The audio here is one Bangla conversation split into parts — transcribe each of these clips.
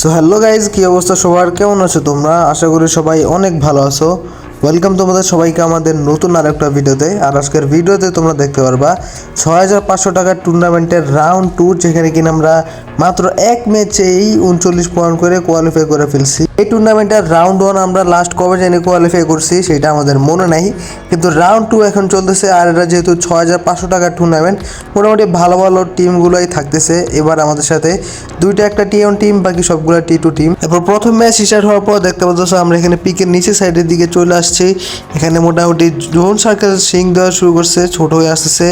সো হ্যালো গাইজ কী অবস্থা সবার? কেমন আছো তোমরা? আশা করি সবাই অনেক ভালো আছো। ওয়েলকাম তোমাদের সবাইকে আমাদের নতুন আর একটা ভিডিওতে। আর আজকের ভিডিওতে তোমরা দেখতে পারবা ছয় হাজার পাঁচশো টাকার টুর্নামেন্টের রাউন্ড টু যেখানে কিনা আমরা মাত্র এক ম্যাচেই উনচল্লিশ পয়েন্ট করে কোয়ালিফাই করে ফেলছি। এই টুর্নামেন্টের রাউন্ড ওয়ান আমরা লাস্ট কবে জানি কোয়ালিফাই করছি, সেটা আমাদের মনে নাই। কিন্তু রাউন্ড টু এখন চলতেছে, আর এটা যেহেতু ছ হাজার পাঁচশো টাকার টুর্নামেন্ট মোটামুটি ভালো ভালো টিমগুলোই থাকতেছে। এবার আমাদের সাথে দুইটা একটা টি ওয়ান টিম বাকি সবগুলো টি টু টিম এরপর প্রথম ম্যাচ স্টার্ট হওয়ার পর দেখতে পাচ্ছ আমরা এখানে পিকের নিচে সাইডের দিকে চলে আসছি। এখানে মোটামুটি জোন সার্কেল সিং দেওয়া শুরু করছে, ছোট হয়ে আসতেছে।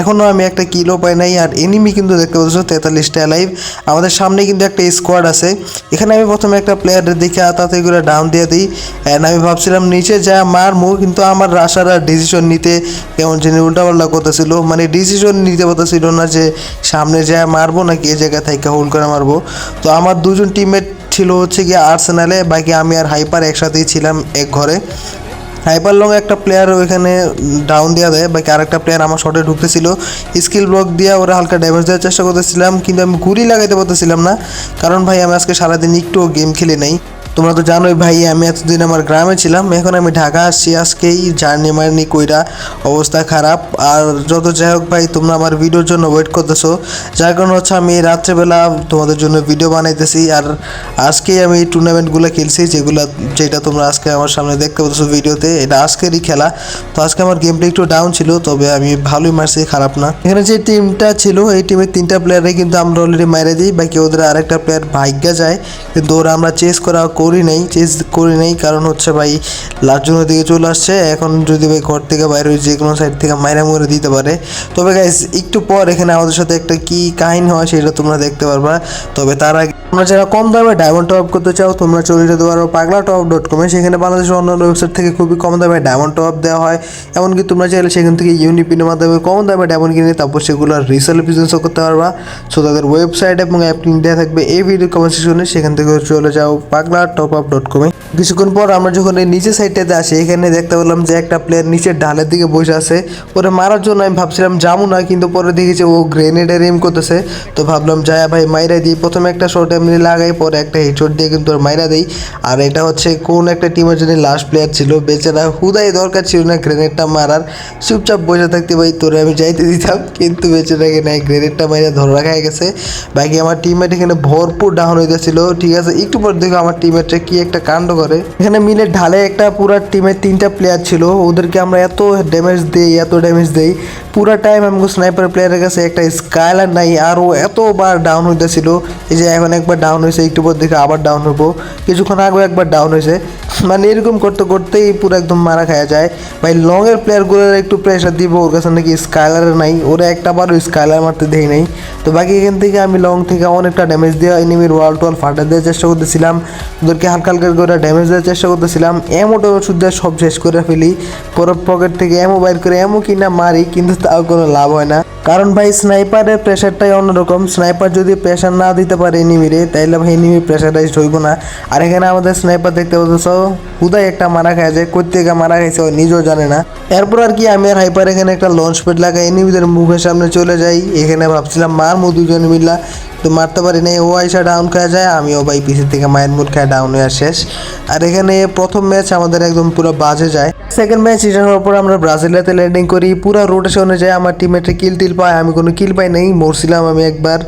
এখনও আমি একটা কিলো পাই নাই, আর এনিমি কিন্তু দেখতে পাচ্ছ তেতাল্লিশটা লাইভ আমাদের সামনে কিন্তু একটা স্কোয়াড আছে। এখানে আমি প্রথমে একটা প্লেয়ারের দিকে তাতে করে ডাউন দিয়ে দিই। অ্যান্ড আমি ভাবছিলাম নিচে যা মারমু, কিন্তু আমার রাশার ডিসিশন নিতে কেমন জানি উল্টাপাল্টা করতেছিল। মানে ডিসিশন নিতে পারতেছিল না যে সামনে যা মারবো নাকি এ জায়গায় থেকে হোল্ড করে মারবো। তো আমার দুজন টিমমেট ছিল হচ্ছে গিয়ে আর্সেনালে বাকি আমি আর হাইপার একসাথেই ছিলাম এক ঘরে। হাইপার লং একটা প্লেয়ার ওইখানে ডাউন দেওয়া দেয়, বাকি আরেকটা প্লেয়ার আমার শটে ঢুকতেছিল। স্কিল ব্লক দিয়ে ওরা হালকা ড্যামেজ দেওয়ার চেষ্টা করতেছিলাম, কিন্তু আমি গুলি লাগাইতে পারতেছিলাম না। কারণ ভাই, আমি আজকে সারাদিন একটুও গেম খেলি নাই। তোমরা তো জানোই ভাই, আমি এতদিন আমার গ্রামে ছিলাম, এখন আমি ঢাকা আসছি। আজকেই জার্নি মার্নি কইরা অবস্থা খারাপ। আর যত যাই হোক ভাই, তোমরা আমার ভিডিওর জন্য ওয়েট করতেছো। যার কারণে হচ্ছে আমি রাত্রেবেলা তোমাদের জন্য ভিডিও বানাইতেছি। আর আজকেই আমি টুর্নামেন্টগুলো খেলছি, যেগুলো, যেটা তোমরা আজকে আমার সামনে দেখতে পাচ্ছ ভিডিওতে এটা আজকেরই খেলা। তো আজকে আমার গেমটা একটু ডাউন ছিল, তবে আমি ভালোই মারছি, খারাপ না। এখানে যে টিমটা ছিল, এই টিমের তিনটা প্লেয়ারে কিন্তু আমরা অলরেডি মাইরে দিই। বাকি ওদের আরেকটা প্লেয়ার ভাগ্যা যায়। কিন্তু ওরা আমরা চেস করা করি নাই চেস করি নাই, কারণ হচ্ছে ভাই লার্জনের দিকে চলে আসছে। এখন যদি ভাই ঘর থেকে বাইরে যে কোনো সাইড থেকে মাইরা মরে দিতে পারে। তবে গাইজ একটু পর এখানে আমাদের সাথে একটা কি কাহিনী হয় সেটা তোমরা দেখতে পারবা। তবে তার আগে তোমরা যারা কম দামে ডায়মন্ড টপ করতে চাও, তোমরা চলে যেতে পারো পাগলা টপ ডট কমে সেখানে বাংলাদেশের অন্যান্য ওয়েবসাইট থেকে খুবই কম দামে ডায়মন্ড টপ দেওয়া হয়। এমনকি তোমরা চাইলে সেখান থেকে ইউনিপিনের মাধ্যমে কম দামে ডায়মন্ড কিনে তারপর সেগুলো রিসেল বিজনেসও করতে পারবা। সো তাদের ওয়েবসাইট এবং অ্যাপ লিঙ্ক দেওয়া থাকবে এই ভিডিও কমেন্ট সেকশনে সেখান থেকে চলে যাও পাগলা টপ আপ ডট কমে কিছুক্ষণ পর আমরা যখন এই নিচে সাইডটাতে আসি, এখানে দেখতে পেলাম যে একটা প্লেয়ার নিচের ঢালের দিকে বসে আছে। ওরে মারার জন্য আমি ভাবছিলাম যাব না, কিন্তু পরে দেখেছি ও গ্রেনেডের এম করতেছে। তো ভাবলাম যায় ভাই, মাইরা দিই। প্রথমে একটা শট এমনি লাগাই, পরে একটা হেডশট দিয়ে কিন্তু ওর মাইরা দেই। আর এটা হচ্ছে কোন একটা টিমের জন্য লাস্ট প্লেয়ার ছিল? বেচারা হুদাই দরকার ছিল না গ্রেনেডটা মারার। চুপচাপ বসে থাকতে ভাই, তোরে আমি যাইতে দিতাম, কিন্তু বেচারাকে নাই গ্রেনেডটা মাইরা ধরে রাখা গেছে। বাকি আমার টিমমেট এখানে ভরপুর ডাউন হয়ে হইতেছিল, ঠিক আছে? একটু পর দেখো আমার টিমমেটটা কি একটা কাণ্ড করে। এখানে মিলে ঢালে একটা পুরা টিমের তিনটা প্লেয়ার ছিল। ওদেরকে আমরা এত ড্যামেজ দেই, এত ড্যামেজ দেই। পুরা টাইম আমাকে স্নাইপার প্লেয়ারের কাছে একটা স্কাইলার নাই আর ও এতবার ডাউন হইতেছিল। এই যে এখন একবার ডাউন হয়েছে একটু পর দেখে আবার ডাউন হব কিছুক্ষণ আগেও একবার ডাউন হয়েছে মানে এরকম করতে করতেই পুরো একদম মারা খাওয়া যায়। ভাই লংয়ের প্লেয়ারগুলোর একটু প্রেশার দিব, ওর কাছে নাকি স্কাইলার নাই। ওরা একটা বারও স্কাইলার মারতে দেই নাই। তো বাকি এখান থেকে আমি লং থেকে অনেকটা ড্যামেজ দেওয়া এনিমির ওয়াল টোয়াল ফাটা দেওয়ার চেষ্টা করতেছিলাম। ওদেরকে হালকা হালকা করে ড্যামেজ দেওয়ার চেষ্টা করতেছিলাম। এমো টেমো শুদ্ধ সব শেষ করে ফেলি। পরে পকেট থেকে এমো বাইর করে এমো কিনা মারি, কিন্তু তাও কোনো লাভ হয় না। কারণ ভাই স্নাইপারের প্রেশারটাই অন্যরকম। স্নাইপার যদি প্রেশার না দিতে পারে এনিমিরে তাইলে ভাই এনিমি প্রেশারাইজ হইব না। আর এখানে আমাদের স্নাইপার দেখতে পাচ্ছ, হুদাই একটা মারা খায় যায় কই মারা খাইছে, ও নিজেও জানে না। এরপর আর কি, আমি আর হাইপার এখানে একটা লঞ্চ প্যাড লাগাই এনিমিদের মুখের সামনে চলে যাই। এখানে ভাবছিলাম মার মু দুজন মিল্লা তো মারতে পারি নাই, ও আইসা ডাউন খাওয়া যায়, আমিও ভাই পিসি থেকে মায়ের মুড খায় ডাউন হয়ে শেষ। আর এখানে প্রথম ম্যাচ আমাদের একদম পুরো বাজে যায়। সেকেন্ড ম্যাচ রিটার্ন হওয়ার পর আমরা ব্রাজিলিয়াতে ল্যান্ডিং করি, পুরো রোটেশনে যায় আমার টিমেটে কিল টিল পায়, আমি কোনো কিল পাই নাই, মরছিলাম আমি একবার,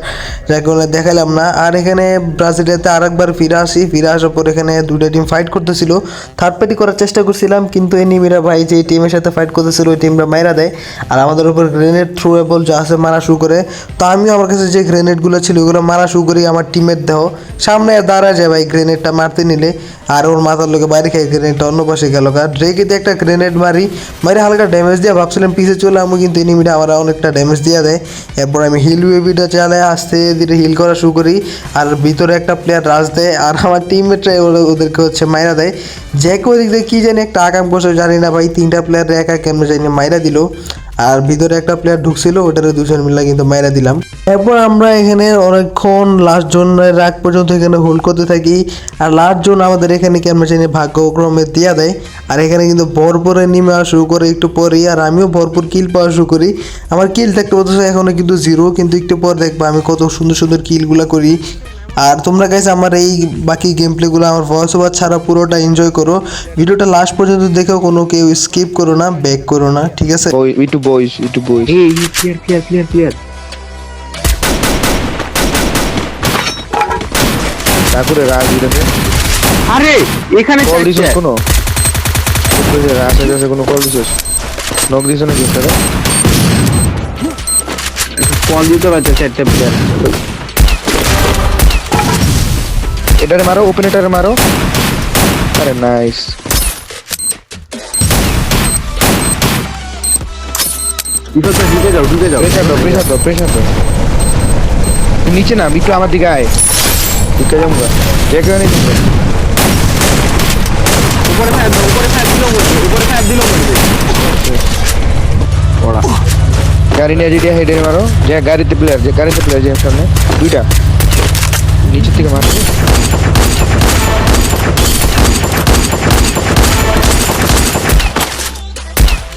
যাকে দেখালাম না। আর এখানে ব্রাজিলিয়াতে আরেকবার ফিরে আসি, ফিরে আসার পর এখানে দুটো টিম ফাইট করতেছিল। থার্ড পার্টি করার চেষ্টা করছিলাম, কিন্তু এই এনিমিরা ভাই যে টিমের সাথে ফাইট করতেছিল, ওই টিমটা মাইরা দেয়। আর আমাদের উপর গ্রেনেড থ্রোয়েবল যা আছে মারা শুরু করে। তো আমিও আমার কাছে যে গ্রেনেডগুলো ছিল ওগুলো মারা শুরু করি আমার টিমের দেহ। সামনে দাঁড়া যায় ভাই গ্রেনেডটা মারতে নিলে। আর ওর মাথার লোকে বাইরে খেয়ে গ্রেনেডটা অন্য পাশে গেল। ড্রেকে দিয়ে একটা গ্রেনেড মারি। মারি হালকা ড্যামেজ দিয়ে ভাবছিলাম পিছে চলে আমি কিন্তু এনিমিটা আমার অনেকটা ড্যামেজ দিয়ে দেয়। এরপর আমি হিল ওয়েবিটা চালাই আস্তে ধীরে হিল করা শুরু করি। আর ভিতরে একটা প্লেয়ার রাজ দেয়। আর আমার টিমমেটরা ওদেরকে হচ্ছে মাইরা দেয়। যে দিক দিয়ে কী জানি একটা আকাম করছে, জানি না ভাই, তিনটা প্লেয়ার একা কেমন জানি মাইরা দিল। আর ভিতরে একটা প্লেয়ার ঢুকছিল, ওটারে দুজন মিলে কিন্তু মাইরা দিলাম। এরপর আমরা এখানে অনেকক্ষণ লাস্ট জোনের রাগ পর্যন্ত এখানে হোল্ড করতে থাকি। আর লাস্ট জোন আমাদের এখানে কেমন জানি, ভাগ্যক্রমে দিয়া দেয়। আর এখানে কিন্তু ভরপুরে নেমে আসা শুরু করে একটু পরেই, আর আমিও ভরপুর কিল পাওয়া শুরু করি। আমার কিল থাকতে বলতেছে এখনও কিন্তু জিরো কিন্তু একটু পর দেখব আমি কত সুন্দর সুন্দর কিলগুলো করি। আর তোমরা গাইস আমার এই বাকি গেম প্লেগুলো আমার ভয়েস ওভার ছাড়া পুরোটা এনজয় করো। ভিডিওটা লাস্ট পর্যন্ত দেখেও কোনো কেউ স্কিপ করো না ব্যাক করো না ঠিক আছে? We two boys, we এই ঠাকুরের রাজ আরে এখানে কল দিছিস। কোনো? রাজের কাছে কোনো কল দিছিস নক দিছ নাকি স্যার? কল দিতে পারছে চারটে প্লেয়ার এটারে মারো ওপেন এটারে মারো। আরে নাইস ঢুকে যাও ঢুকে যাও। প্রেশার দাও প্রেশার দাও প্রেশার দাও। নিচে না একটু আমার দিকে আয়। ঢুকে যাব যে কেউ নেই। উপরে দাও ওরা গাড়ি নিয়ে যেটা হেডে মারো যে গাড়িতে প্লেয়ার যে গাড়িতে প্লেয়ার যে সামনে দুইটা। নিচের থেকে মারো।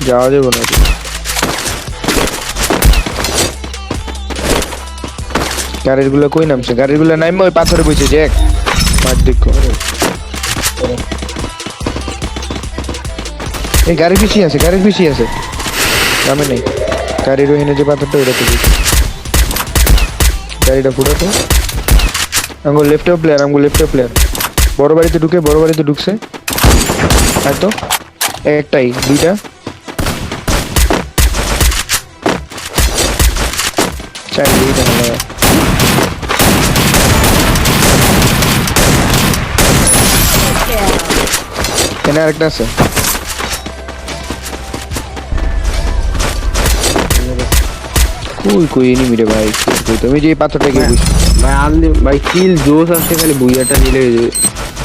যাওয়া যাবে না গাড়িরগুলো কই নামছে? গাড়িরগুলো নামবে ওই পাথরে বইছে যে এক মার দেখো এই গাড়ির পিছিয়ে আছে গাড়ির পিছিয়ে আছে। নামে নেই। গাড়ির ওখানে যে পাথরটা ওটাতে গাড়িটা ফুটাতো আঙ্গুল লেফটেও প্লেয়ার আঙ্গুল লেফটেও প্লেয়ার বড় বাড়িতে ঢুকে, বড় বাড়িতে ঢুকছে। হয়তো একটাই, দুইটা। কই কই এনিমি রে ভাই। তুমি যে ভাই আনলি ভাই কিল জোস আসছে খালি বুইয়াটা নিলে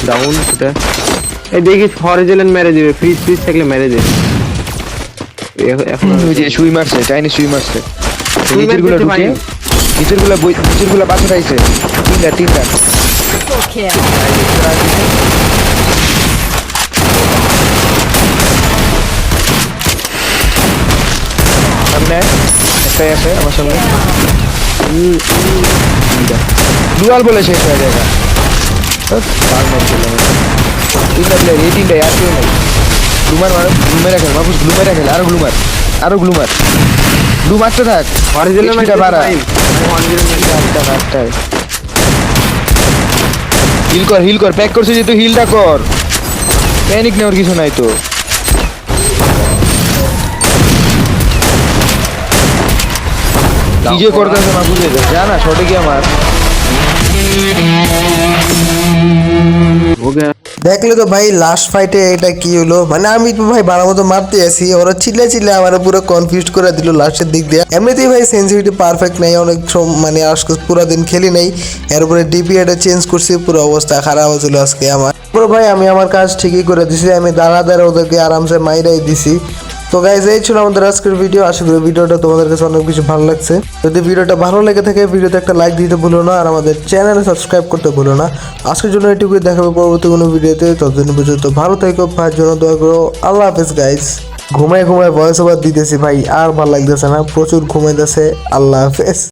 ডাউন সেটা। এই দেখি হরিজেলেন মেরে দিবে ফ্রিজ ফ্রিজ থাকলে মেরে দেবে এখন ওই যে সুই মারছে চাইনিজ সুই মারছে সুই নিচেরগুলো মারতেছে ঢুকে। ভাই। নিচেরগুলো নিচেরগুলো পাথর আইছে তিনটা। তিনটা সামনে একটাই আছে আমার সামনে। দুয়াল বলে শেষ হয়ে যায়। তিনটা প্লেয়ার এই তিনটাই আর কেউ নেই। গ্লুমার মারো গ্লুমে রাখেন মাহফুজ গ্লুমে রাখেন আরও গ্লুমার আরও গ্লুমার গ্লু মারতে থাক। হরিজেলেন XP টা বাড়া। হিল কর হিল কর। প্যাক করছে যে তুই হিলটা কর। প্যানিক নেওয়ার কিছু নাই তো। যে করতেছে না বুঝে জানা শর্টে কি আমার দেখলে তো ভাই লাস্ট ফাইটে এটা কি হলো? মানে আমি তো ভাই বাড়ার মতো মারতে আসি, ওরা চিল্লে চিল্লে আমার পুরো কনফিউজ করে দিল লাস্টের দিক দিয়ে। এমনিতেই ভাই সেন্সিভিটি পারফেক্ট নেই, অনেক মানে আজকে পুরো দিন খেলি নাই। এরপরে ডিপি এটা চেঞ্জ করছি, পুরো অবস্থা খারাপ হয়েছিল আজকে আমার। পুরো ভাই, আমি আমার কাজ ঠিকই করে দিছি, আমি দাঁড়া দাঁড়া ওদেরকে আরামসে মাইরাই দিছি। তো গাইজ এই ছিল আমাদের আজকের ভিডিও আশা করি ভিডিওটা তোমাদের কাছে অনেক কিছু ভালো লাগছে। যদি ভিডিওটা ভালো লেগে থাকে ভিডিওতে একটা লাইক দিতে ভুলো না, আর আমাদের চ্যানেলে সাবস্ক্রাইব করতে ভুলো না। আজকের জন্য এটুকুই, দেখাবে পরবর্তী কোনো ভিডিওতে ততদিন পর্যন্ত ভালো থেকো, ভাইয়ের জন্য দোয়া করো। আল্লাহ হাফেজ গাইজ ঘুমায় ঘুমায় ভয়েস ওভার দিতেছি ভাই, আর ভালো লাগতেছে না। প্রচুর ঘুমাইতেছে। আল্লাহ হাফেজ।